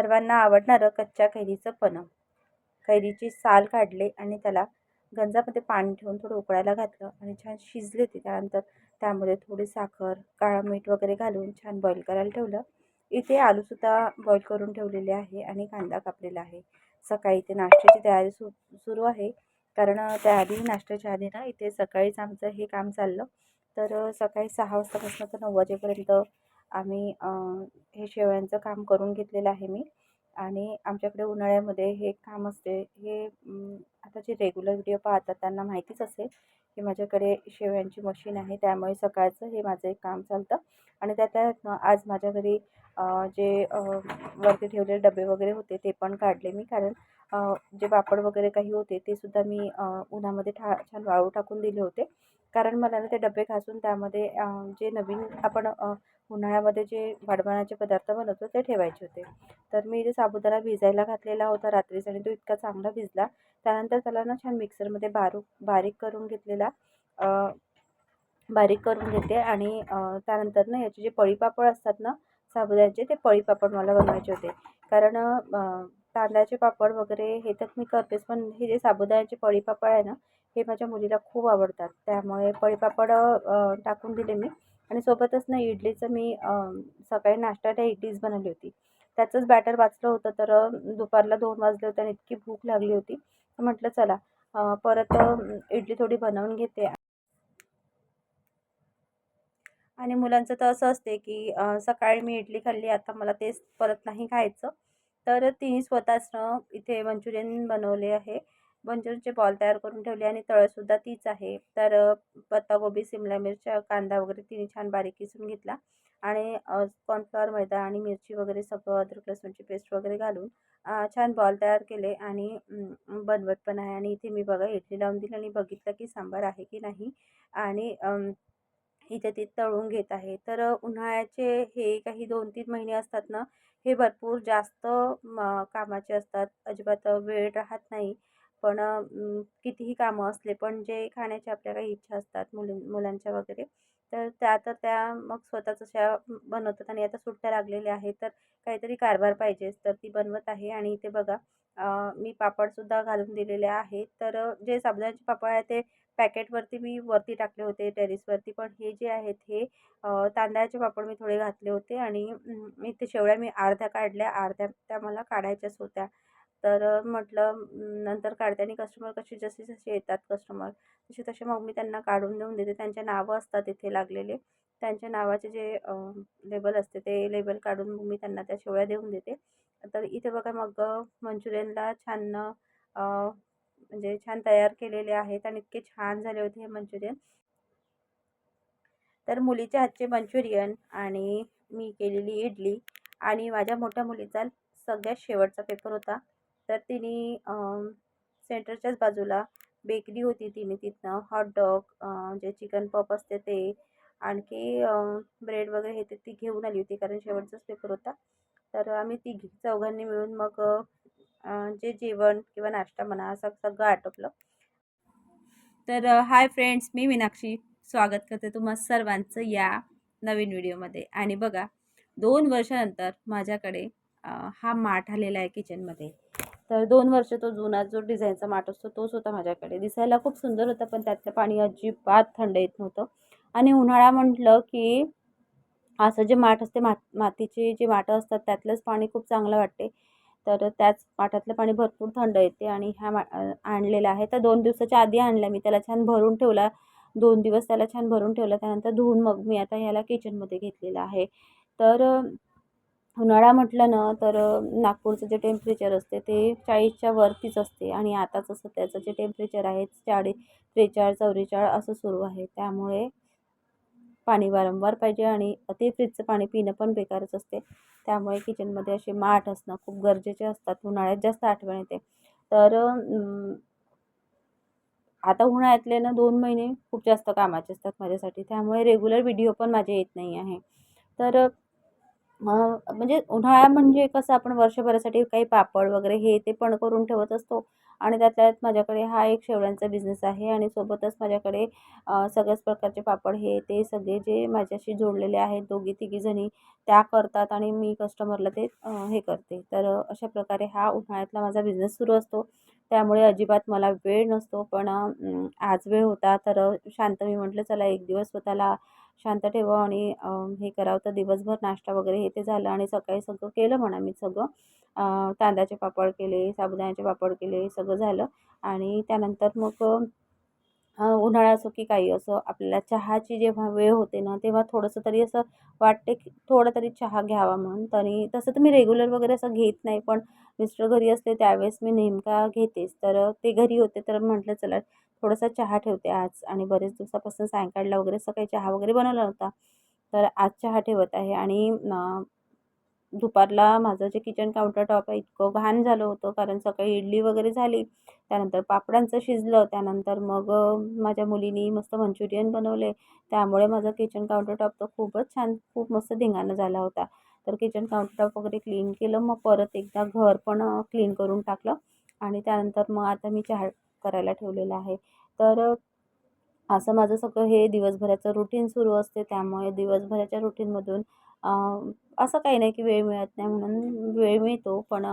सर्वांना आवडणारं कच्च्या कैरीचं पन्ह कैरीची साल काढले आणि त्याला गंजामध्ये पाणी ठेवून थोडं उकळायला घातलं आणि छान शिजले ते त्यानंतर त्यामध्ये थोडी साखर काळं मीठ वगैरे घालून छान बॉईल करायला ठेवलं. इथे आलूसुद्धा बॉईल करून ठेवलेले आहे आणि कांदा कापलेला आहे. सकाळी इथे नाश्त्याची तयारी सु सुरू आहे. कारण त्याआधी नाश्त्याच्या आधी ना इथे सकाळीच आमचं हे काम चाललं. तर सकाळी सहा वाजतापासून तर नऊ वाजेपर्यंत आम्ही हे शेवयांचं काम करून घेतलेलं आहे मी. आणि आमच्याकडे उन्हाळ्यामध्ये हे काम असते. हे आता जे रेग्युलर व्हिडिओ पाहतात त्यांना माहितीच असेल की माझ्याकडे शेवयांची मशीन आहे. त्यामुळे सकाळचं हे माझं एक काम चालतं. आणि त्या त्यात आज माझ्या घरी जे वरती ठेवलेले डबे वगैरे होते ते पण काढले मी. कारण जे पापड वगैरे काही होते ते सुद्धा मी उन्हामध्ये ठा छान वाळू टाकून दिले होते. कारण मला ना ते डबे घासून त्यामध्ये जे नवीन आपण उन्हाळ्यामध्ये जे वाढवण्याचे पदार्थ बनवतो ते ठेवायचे होते. तर मी जे साबुदाणा भिजायला घातलेला होता रात्रीच आणि तो इतका चांगला भिजला. त्यानंतर त्याला ना छान मिक्सरमध्ये बारूक बारीक करून घेतलेला बारीक करून घेते आणि त्यानंतर ना याचे जे पळीपापड असतात ना साबुदाण्याचे ते पळीपापड मला बनवायचे होते. कारण तांदळाचे पापड वगैरे हे तर मी करतेच पण हे जे साबुदाण्याचे पळीपापड आहे ना हे माझ्या मुलीला खूप आवडतात. त्यामुळे पळीपापड टाकून दिले मी. आणि सोबतच ना इडलीचं मी सकाळी नाश्त्याला इडलीच बनवली होती. त्याचंच बॅटर वाचलं होतं तर दुपारला दोन वाजले होते आणि इतकी भूक लागली होती. तर म्हटलं चला परत इडली थोडी बनवून घेते. आणि मुलांचं तर असं असते की सकाळी मी इडली खाल्ली आता मला तेच परत नाही खायचं. तर तिने स्वतःच इथे मंचुरियन बनवले आहे. बंजरचे बॉल तयार करून ठेवले आणि तळंसुद्धा तीच आहे. तर पत्तागोबी सिमला मिरच्या कांदा वगैरे तिने छान बारीक किसून घेतला आणि कॉर्नफ्लॉवर मैदा आणि मिरची वगैरे सगळं अद्रक लसूणची पेस्ट वगैरे घालून छान बॉल तयार केले आणि बनवट पण आहे आणि इथे मी बघा इडली लावून दिली आणि बघितलं की सांबार आहे की नाही आणि इथे ते तळून घेत आहे. तर उन्हाळ्याचे हे काही दोन तीन महिने असतात ना हे भरपूर जास्त कामाचे असतात. अजिबात वेळ राहत नाही. पण कितीही कामं असले पण जे खाण्याची आपल्या काही इच्छा असतात मुली मुलांच्या वगैरे तर त्या तर त्या मग स्वतःच अशा बनवतात आणि आता सुट्ट्या लागलेल्या आहेत तर काहीतरी कारभार पाहिजेच तर ती बनवत आहे आणि इथे बघा मी पापडसुद्धा घालून दिलेले आहे. तर जे साबुदाण्याचे पापड आहे ते पॅकेटवरती मी वरती टाकले होते टेरिसवरती पण हे जे आहेत हे तांदळाचे पापड मी थोडे घातले होते आणि मी ते शेवळ्या मी अर्ध्या काढल्या अर्ध्या त्या मला काढायच्याच होत्या. तर म्हटलं नंतर काढते आणि कस्टमर कसे जसे जसे येतात कस्टमर तसे तसे मग मी त्यांना काढून देऊन देते. त्यांचे नावं असतात इथे लागलेले. त्यांच्या नावाचे जे लेबल असते ते लेबल काढून मग मी त्यांना त्या शेवळ्या देऊन देते. तर इथे बघा मग मंचुरियनला छान म्हणजे छान तयार केलेले आहेत आणि इतके छान झाले होते हे मंचुरियन. तर मुलीच्या हातचे मंचुरियन आणि मी केलेली इडली आणि माझ्या मोठ्या मुलीचा सगळ्यात शेवटचा पेपर होता. तर तिने सेंटरच्याच बाजूला बेकरी होती तिने तिथनं हॉटडॉग जे चिकन पप असते ते आणखी ब्रेड वगैरे हे ते ती घेऊन आली होती कारण शेवटचाच पेपर होता. तर आम्ही तिघी चौघांनी मिळून मग जे जेवण किंवा नाश्ता म्हणा असं सगळं आटोपलं. तर हाय फ्रेंड्स मी मीनाक्षी स्वागत करते तुम्हा सर्वांचं या नवीन व्हिडिओमध्ये. आणि बघा दोन वर्षानंतर माझ्याकडे हा माठ आलेला आहे किचनमध्ये तर दोन वर्ष तो जुना जो डिझाईनचा माठ असतो तोच होता माझ्याकडे दिसायला खूप सुंदर होता पण त्यातलं पाणी अजिबात थंड येत नव्हतं. आणि उन्हाळा म्हटलं की असं जे माठ असते मात मातीचे जे माठं असतात त्यातलंच पाणी खूप चांगलं वाटते. तर त्याच माठातलं पाणी भरपूर थंड येते आणि ह्या मा आणलेलं आहे. तर दोन दिवसाच्या आधी आणलं मी त्याला छान भरून ठेवला. दोन दिवस त्याला छान भरून ठेवला त्यानंतर धुवून मग मी आता ह्याला किचनमध्ये घेतलेलं आहे. तर उन्हाळा म्हटलं ना तर नागपूरचं जे टेम्परेचर असते ते चाळीसच्या वरतीच असते आणि आताच असं त्याचं जे टेम्परेचर आहे चाळीस त्रेचाळीस चौवेचाळीस असं सुरू आहे. त्यामुळे पाणी वारंवार पाहिजे आणि ते फ्रीजचं पाणी पिणं पण बेकारच असते. त्यामुळे किचनमध्ये असे माठ असणं खूप गरजेचे असतात. उन्हाळ्यात जास्त आठवण येते. तर आता उन्हाळ्यातले ना दोन महिने खूप जास्त कामाचे असतात माझ्यासाठी. त्यामुळे रेग्युलर व्हिडिओ पण माझे येत नाही आहे. तर म्हणजे उन्हाळा म्हणजे कसं आपण वर्षभरासाठी काही पापड वगैरे हे ते पण करून ठेवत असतो. आणि त्यातल्या त्यात माझ्याकडे हा एक शेवळ्यांचा बिझनेस आहे आणि सोबतच माझ्याकडे सगळ्याच प्रकारचे पापड हे ते सगळे जे माझ्याशी जोडलेले आहेत दोघी तिघीजणी त्या करतात आणि मी कस्टमरला ते हे करते. तर अशा प्रकारे हा उन्हाळ्यातला माझा बिझनेस सुरू असतो. त्यामुळे अजिबात मला वेळ नसतो. पण आज वेळ होता तर शांत मी म्हटलं चला एक दिवस स्वतःला शांत ठेवावं आणि हे करावं तर दिवसभर नाश्ता वगैरे हे ते झालं आणि सकाळी सगळं केलं म्हणा मी सगळं. तांदळाचे पापड केले साबुदाण्याचे पापड केले सगळं झालं. आणि त्यानंतर मग उन्हाळा असो की काही असो आपल्याला चहाची जेव्हा वेळ होते ना तेव्हा थोडंसं तरी असं वाटते की थोडं तरी चहा घ्यावा म्हणून. तरी तसं तर मी रेग्युलर वगैरे असं घेत नाही पण मिस्टर घरी असते त्यावेळेस मी नेमका घेतेच. तर ते घरी होते तर म्हटलं चला थोडासा चहा ठेवते आज आणि बरेच दिवसापासून सायंकाळला वगैरे सकाळी चहा वगैरे बनवला नव्हता. तर आज चहा ठेवत आहे आणि दुपारला माझं जे किचन काउंटर टॉप आहे इतकं घाण झालं होतं कारण सकाळी इडली वगैरे झाली त्यानंतर पापडांचं शिजलं त्यानंतर मग माझ्या मुलीनी मस्त मंचुरियन बनवले. त्यामुळे माझं किचन काउंटर टॉप तर खूपच छान खूप मस्त धिंगाणा झाला होता. तर किचन काउंटर टॉप वगैरे क्लीन केलं मग परत एकदा घर पण क्लीन करून टाकलं आणि त्यानंतर मग आता मी चहा करायला ठेवलेलं आहे. तर असं माझं सगळं हे दिवसभराचं रुटीन सुरू असते. त्यामुळे दिवसभराच्या रुटीनमधून असं काही नाही की वेळ मिळत नाही म्हणून वेळ मिळतो. पण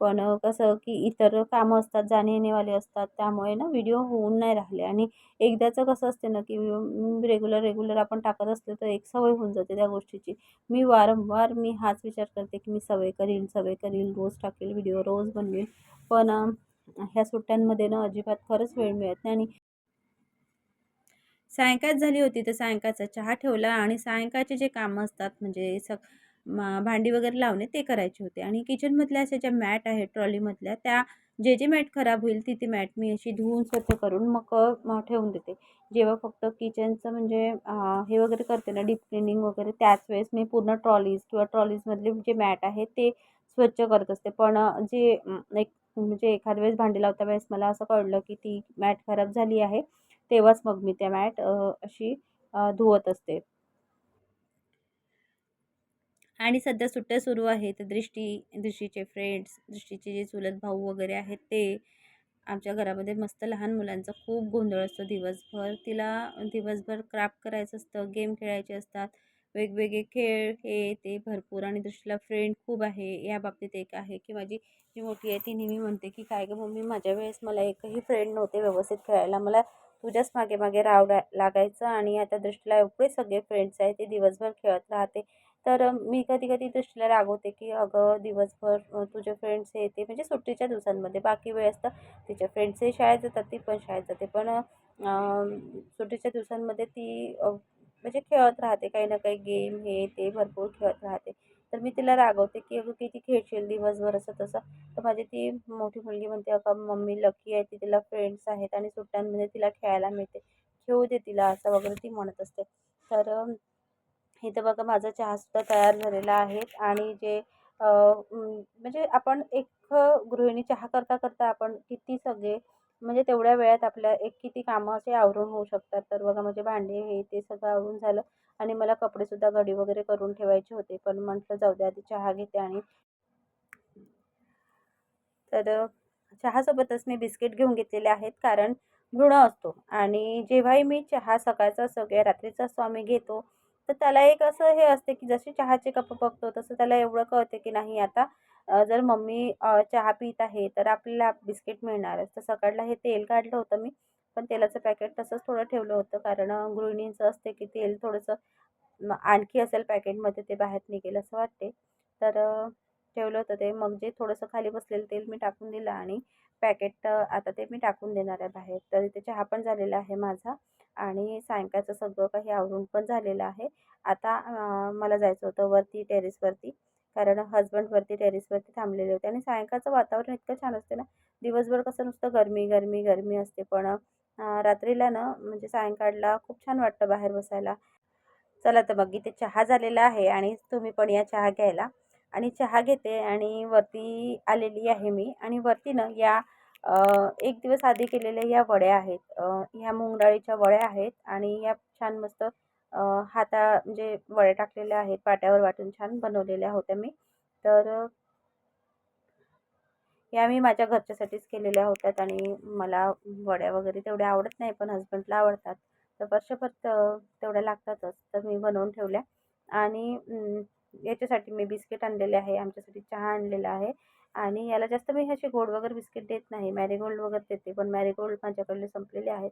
पण कसं की इतर कामं असतात जाणे येणेवाले असतात. त्यामुळे ना व्हिडिओ होऊन नाही राहिले. आणि एकदाचं कसं असते ना की रेग्युलर रेग्युलर आपण टाकत असले तर एक सवय होऊन जाते त्या गोष्टीची. मी वारंवार मी हाच विचार करते की मी सवय करील सवय करील रोज टाकेल व्हिडिओ रोज बनवेल. पण ह्या सुट्ट्यांमध्ये ना अजिबात खरंच वेळ मिळत नाही आणि सायंकाळ झाली होती तर सायंकाळचा चहा ठेवला आणि सायंकाळचे जे कामं असतात म्हणजे सग भांडी वगैरे लावणे ते करायचे होते. आणि किचनमधल्या अशा ज्या मॅट आहेत ट्रॉलीमधल्या त्या जे जे मॅट खराब होईल ती ती मॅट मी अशी धुवून स्वच्छ करून मग ठेवून देते. जेव्हा फक्त किचनचं म्हणजे हे वगैरे करते ना डीप क्लिनिंग वगैरे त्याच वेळेस मी पूर्ण ट्रॉलीज किंवा ट्रॉलीजमधले जे मॅट आहे ते स्वच्छ करत असते. पण जे एक म्हणजे एखाद्या वेळेस भांडी लावता वेळेस मला असं कळलं की ती मॅट खराब झाली आहे तेव्हाच मग मी त्या मॅट अशी धुवत असते. आणि सध्या सुट्ट्या सुरू आहेत. दृष्टी दृष्टीचे फ्रेंड्स दृष्टीचे जे चुलत भाऊ वगैरे आहेत ते आमच्या घरामध्ये मस्त लहान मुलांचा खूप गोंधळ असतो दिवसभर. तिला दिवसभर क्राफ्ट करायचं असतं गेम खेळायचे असतात. वेगवेगळे खेळ हे ते भरपूर आणि दृष्टीला फ्रेंड खूप आहे या बाबतीत एक आहे की माझी जी मोठी आहे ती नेहमी म्हणते की काय गं मम्मी माझ्या वेळेस मला एकही फ्रेंड नव्हते व्यवस्थित खेळायला. मला तुझ्याच मागे मागे राव लागायचं आणि आता दृष्टीला एवढे सगळे फ्रेंड्स आहेत ते दिवसभर खेळत राहते. तर मी कधी कधी दृष्टीला रागवते की अगं दिवसभर तुझे फ्रेंड्स हे ते म्हणजे सुट्टीच्या दिवसांमध्ये बाकी वेळ असतं तिच्या फ्रेंड्सही शाळेत जातात ती पण शाळेत जाते. पण सुट्टीच्या दिवसांमध्ये ती म्हणजे खेळत राहते काही ना काही गेम हे ते भरपूर खेळत राहते. तर मी तिला रागवते की अगं किती खेळशील दिवसभर असं तसं. तर माझी ती मोठी मुलगी म्हणते अगं मम्मी लकी आहे ती तिला फ्रेंड्स आहेत आणि सुट्ट्यांमध्ये तिला खेळायला मिळते. खेळू दे तिला असं वगैरे ती म्हणत असते. तर इथं बघा माझा चहासुद्धा तयार झालेला आहे आणि जे म्हणजे आपण एक गृहिणी चहा करता करता आपण किती सगळे म्हणजे तेवढ्या वेळात आपल्या एक किती कामं असे आवरून होऊ शकतात. तर बघा म्हणजे भांडे हे ते सगळं आवरून झालं आणि मला कपडेसुद्धा घडी वगैरे करून ठेवायचे होते. पण म्हटलं जाऊ द्या आधी चहा घेते आणि तर चहासोबतच मी बिस्किट घेऊन घेतलेले आहेत कारण भ्रूण असतो. आणि जेव्हाही मी चहा सकाळचा असो किंवा रात्रीचा असतो आम्ही घेतो तर त्याला एक असं हे असते की जसे चहाचे कप बघतो तसं त्याला एवढं कळते की नाही आता जर मम्मी चहा पित आहे तर आपल्याला बिस्किट मिळणारच. तर सकाळला हे तेल काढलं होतं मी पण तेलाचं पॅकेट तसंच थोडं ठेवलं होतं कारण गृहिणींचं असते की तेल थोडंसं आणखी असेल पॅकेटमध्ये ते बाहेर निघेल असं वाटते. तर ठेवलं होतं ते. मग जे थोडंसं खाली बसलेलं तेल मी टाकून दिलं आणि पॅकेट आता ते मी टाकून देणार आहे बाहेर. तर इथे चहा पण झालेला आहे माझा. आणि सायंकाळचं सगळं काही आवरून पण झालेलं आहे. आता मला जायचं होतं वरती टेरेसवरती कारण हजबंडवरती टेरेसवरती थांबलेले होते आणि सायंकाळचं वातावरण इतकं छान असते ना दिवसभर कसं नुसतं गरमी गरमी गरमी असते. पण रात्रीला ना म्हणजे सायंकाळला खूप छान वाटतं बाहेर बसायला. चला तर मग इथे चहा झालेला आहे आणि तुम्ही पण या चहा घ्यायला. आणि चहा घेते आणि वरती आलेली आहे मी आणि वरती ना या एक दिवस आधी केलेल्या या वड्या आहेत. ह्या मूग डाळीच्या वड्या आहेत आणि या छान मस्त हाता म्हणजे वड्या टाकलेल्या आहेत. पाट्यावर वाटून छान बनवलेल्या होत्या मी. तर या मी माझ्या घरच्यासाठीच केलेल्या होत्यात आणि मला वड्या वगैरे तेवढ्या आवडत नाही पण हस्बंडला आवडतात. तर वर्षभर तेवढ्या लागतातच. तर मी बनवून ठेवल्या. आणि याच्यासाठी मी बिस्किट आणलेले आहे. आमच्यासाठी चहा आणलेला आहे. आणि याला जास्त मी असे गोड वगैरे बिस्किट देत नाही. मॅरीगोल्ड वगैरे देते पण मॅरीगोल्ड माझ्याकडले संपलेले आहेत.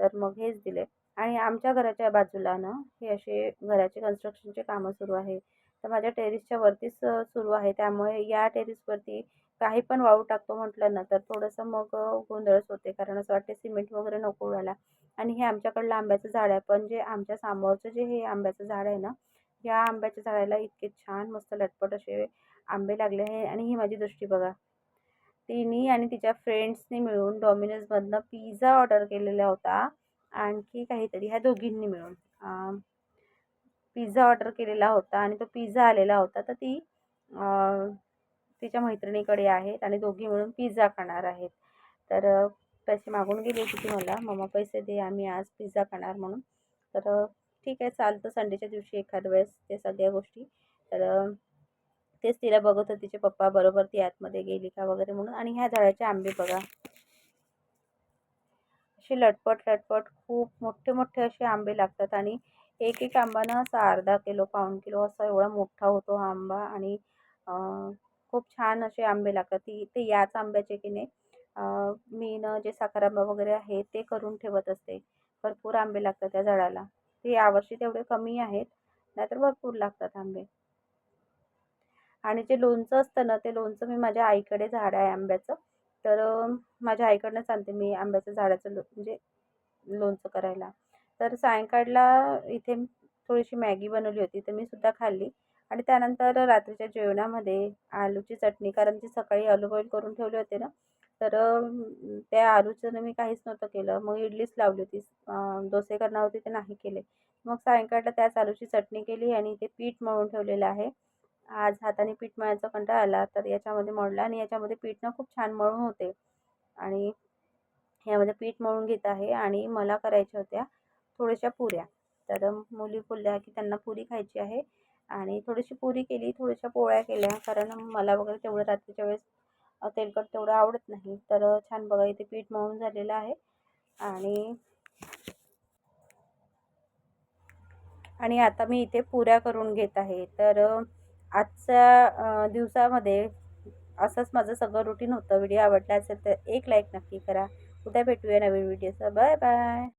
तर मग हेच दिले. आणि आमच्या घराच्या बाजूला ना हे असे घराचे कन्स्ट्रक्शनचे कामं सुरू आहे. तर माझ्या टेरिसच्या वरतीच सुरू आहे. त्यामुळे या टेरिसवरती काही पण वाळू टाकतो म्हटलं ना तर थोडंसं मग गोंधळच होते. कारण असं वाटते सिमेंट वगैरे नको व्हायला आणि हे आमच्याकडलं आंब्याचं झाड आहे. पण जे आमच्या समोरचं जे हे आंब्याचं झाड आहे ना या आंब्याच्या झाडाला इतके छान मस्त लटपट असे आंबे लागले आहे आणि ही माझी दृष्टी बघा. तिने आणि तिच्या फ्रेंड्सनी मिळून डॉमिनोजमधनं पिझ्झा ऑर्डर केलेला होता. आणखी काहीतरी ह्या दोघींनी मिळून. पिझ्झा ऑर्डर केलेला होता आणि तो पिझ्झा आलेला होता. तर ती तिच्या मैत्रिणीकडे आहेत आणि दोघी मिळून पिझ्झा खाणार आहेत. तर पैसे मागून गेली होती ती मला. मम्मा पैसे दे आम्ही आज पिझ्झा खाणार म्हणून. तर ठीक आहे चालतं. संडेच्या दिवशी एखाद वेळेस ते सगळ्या गोष्टी. तर तेच तिला बघत होते तिचे पप्पा बरोबर ती आतमध्ये गेली का वगैरे म्हणून. आणि ह्या झाडाचे आंबे बघा. असे लटपट लटपट खूप मोठे मोठे असे आंबे लागतात आणि एक एक आंबा ना असा अर्धा किलो पाऊण किलो असा एवढा मोठा होतो हा आंबा आणि खूप छान असे आंबे लागतात. ती ते याच आंब्याचे की नाही मी न जे साखर आंबा वगैरे आहे ते करून ठेवत असते. भरपूर आंबे लागतात त्या झाडाला. ते यावर्षी तेवढे कमी आहेत नाहीतर भरपूर लागतात आंबे. आणि जे लोणचं असतं ना ते लोणचं मी माझ्या आईकडे झाड आहे आंब्याचं. तर माझ्या आईकडनंच आणते मी आंब्याचं झाडाचं लो म्हणजे लोणचं करायला. तर सायंकाळला इथे थोडीशी मॅगी बनवली होती तर मी सुद्धा खाल्ली. आणि त्यानंतर रात्रीच्या जेवणामध्ये आलूची चटणी कारण ती सकाळी आलू बॉईल करून ठेवले होते ना तर त्या आलूचं मी काहीच नव्हतं केलं. मग इडलीच लावली होती डोसे करणार होते ते नाही केले. मग सायंकाळला त्याच आलूची चटणी केली आणि ते पीठ मळून ठेवलेलं आहे. आज हाताने पीठ मळायचा कंटाळा आला तर याच्यामध्ये मळला आणि याच्यामध्ये पीठ ना खूप छान मळून होते. आणि ह्यामध्ये पीठ मळून घेत आहे आणि मला करायच्या होत्या थोड्याशा पुऱ्या. तर मुली बोलल्या की त्यांना पुरी खायची आहे आणि थोडीशी पुरी केली थोड्याशा पोळ्या केल्या कारण मला वगैरे तेवढं रात्रीच्या वेळेस तेलकट तेवढं आवडत नाही. तर छान बघा इथे पीठ मळून झालेलं आहे आणि आणि आता मी इथे पुऱ्या करून घेत आहे. तर आजच्या दिवसामध्ये असंच माझं सगळं रुटीन होतं. व्हिडिओ आवडला असेल तर एक लाईक नक्की करा. उद्या भेटूया नवीन व्हिडिओचं बाय बाय